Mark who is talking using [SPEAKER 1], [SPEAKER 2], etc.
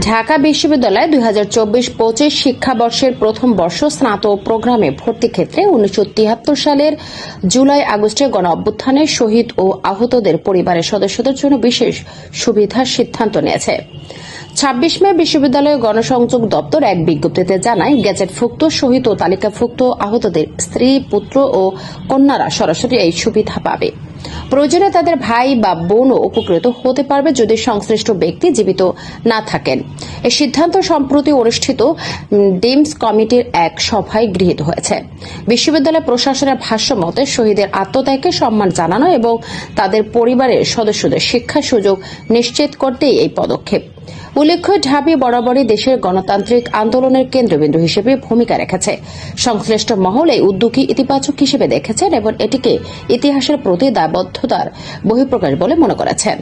[SPEAKER 1] ঢাকা বিশ্ববিদ্যালয়ে দুই হাজার চব্বিশ পঁচিশ শিক্ষাবর্ষের প্রথম বর্ষ স্নাতক প্রোগ্রামে ভর্তি ক্ষেত্রে উনিশশো তিয়াত্তর সালের জুলাই আগস্টে গণ অভ্যুত্থানের শহীদ ও আহতদের পরিবারের সদস্যদের জন্য বিশেষ সুবিধার সিদ্ধান্ত নিয়েছে। ছাব্বিশ মে বিশ্ববিদ্যালয় গণসংযোগ দপ্তর এক বিজ্ঞপ্তিতে জানায় গেজেটভুক্ত শহীদ ও তালিকাভুক্ত আহতদের স্ত্রী, পুত্র ও কন্যারা সরাসরি এই সুবিধা পাবে। প্রয়োজনে তাদের ভাই বা বোনও উপকৃত হতে পারবে যদি সংশ্লিষ্ট ব্যক্তি জীবিত না থাকেন। এই সিদ্ধান্ত সম্প্রতি অনুষ্ঠিত ডিমস কমিটির এক সভায় গৃহীত হয়েছে। বিশ্ববিদ্যালয় প্রশাসনের ভাষ্য মতে শহীদের আত্মত্যাগকে সম্মান জানানো এবং তাদের পরিবারের সদস্যদের শিক্ষা সুযোগ নিশ্চিত করতেই এই পদক্ষেপ। উল্লেখ্য, ঢাবি বরাবরই দেশের গণতান্ত্রিক আন্দোলনের কেন্দ্রবিন্দু হিসেবে ভূমিকা রেখেছে। সংশ্লিষ্ট মহল এই উদ্যোগী ইতিবাচক হিসেবে দেখেছেন এবং এটিকে ইতিহাসের প্রতি দায়বদ্ধতার বহিঃপ্রকাশ বলে মনে করেছেন।